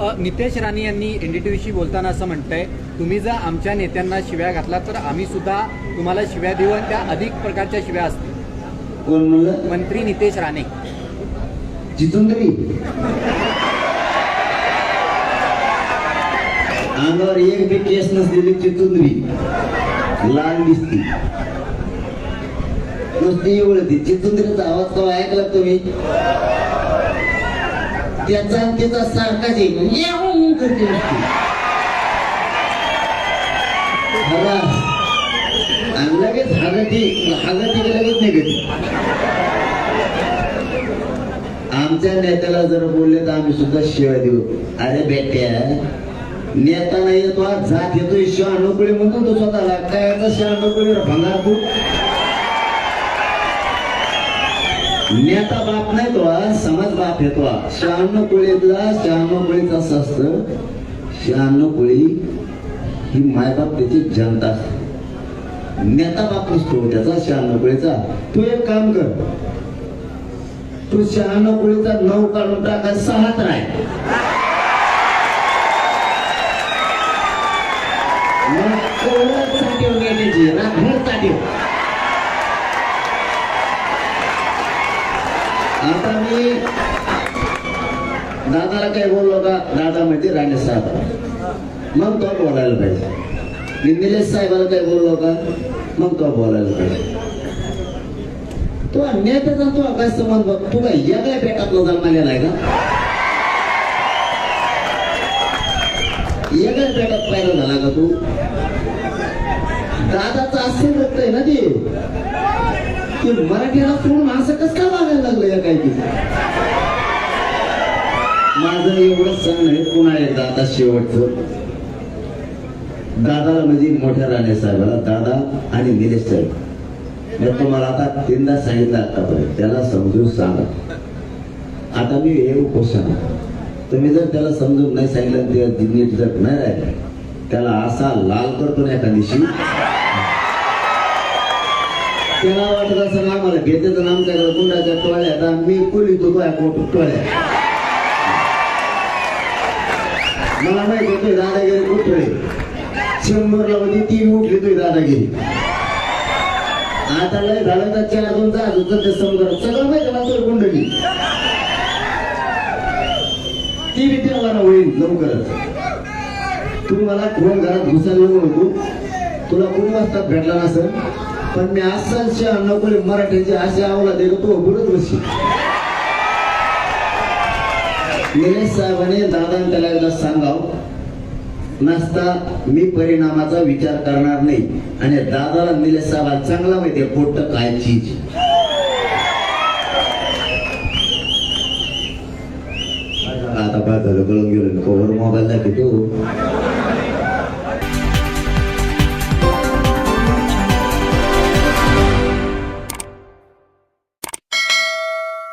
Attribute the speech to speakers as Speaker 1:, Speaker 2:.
Speaker 1: नितेश राणे यांनी एनडीटीव्हीशी बोलताना असं म्हणतंय तुम्ही जर आमच्या नेत्यांना शिव्या घातला तर आम्ही सुद्धा तुम्हाला शिव्या देऊ आणि त्या अधिक प्रकारच्या शिव्या असतील. मंत्री नितेश राणे.
Speaker 2: जिथून तरी. अंगावर एक बी केस नसलेली चितुंदरी लाल दिसती. नुसती एवढी चितुंदरीचा आवाज कवा ऐकला तुम्ही? त्याचा आणि त्याचा सारखाच येऊन करते आणि लगेच हागती हागती लगेच निघते. आमच्या नेत्याला जर बोलले तर आम्ही सुद्धा शिवाय देऊ. अरे बेट्या नेता नाही येतो आज जात येतोय. शहाणुकळी म्हणतो तो स्वतःला काय याचा शहाणुकळी भंगार तू नेता बाप नाही तो आज समाज बाप येतो शहाण्णव कोळीतला शहाण्णव कोळीच असं असतं शहाण्णव कोळी ही मायबाप त्याची जनता. असते नेता बाप नसतो त्याचा शहाण्णव कोळीचा तू एक काम कर. तू शहाण्णव कोळीचा नऊ काढून टाका सहाच राय. साठी आता मी दादाला काय बोललो का दादा म्हणजे राणे साहेब मग तो बोलायला पाहिजे. मी निलेश साहेबाला काय बोललो का मग तो बोलायला पाहिजे. तो नेत्याचा तो काय संबंध बघ. तू काय वेगळ्या पेटातला जन्मालेला आहे का? वेगळ्या पेटात पाहिला झाला का तू? दादाचं असं रक्त आहे ना ते. ते मराठीला सोडून असं कसं काय वागायला काय तिथे? माझं एवढंच सांगणं आहे पुन्हा एकदा आता शेवटचं. दादाला म्हणजे मोठ्या राणे साहेबाला दादा आणि निलेश साहेब. मी तुम्हाला आता तीनदा सांगितलं आतापर्यंत. त्याला समजून सांगा. आता मी हे उपोषण तुम्ही जर त्याला समजून नाही सांगितलं ते नीट जर नाही राहिलं त्याला असा लाल करतो ना एका दिवशी त्याला वाटत असं आम्हाला? घेतेचं नाम आमच्याकडे गुंडाच्या टोळ्यात मी कुली तो काय कोट टोळ्या मला माहिती होतोय दादागिरी कुठे शंभरला म्हणजे मध्ये तीन उठली तुझी दादागिरी. आता लय झालं तर चार दोन तास होतं ते समजा सगळं माहिती ना तर कुंडली ती भीती मला होईल लवकरच. तू मला फोन घरात घुसायला नको. तुला कोणी वाजता भेटला नसेल? पण मी असाच नोकरी मराठीची अशी आवला देतो तो बोलत बसशी निलेश साहेबांनी दादा त्याला सांगाव नसता मी परिणामाचा विचार करणार नाही आणि दादाला निलेश साहेबाला चांगला माहितीये पोट काय चीज आता काय झालं कळून गेलो कवर मोबाईल दाखवतो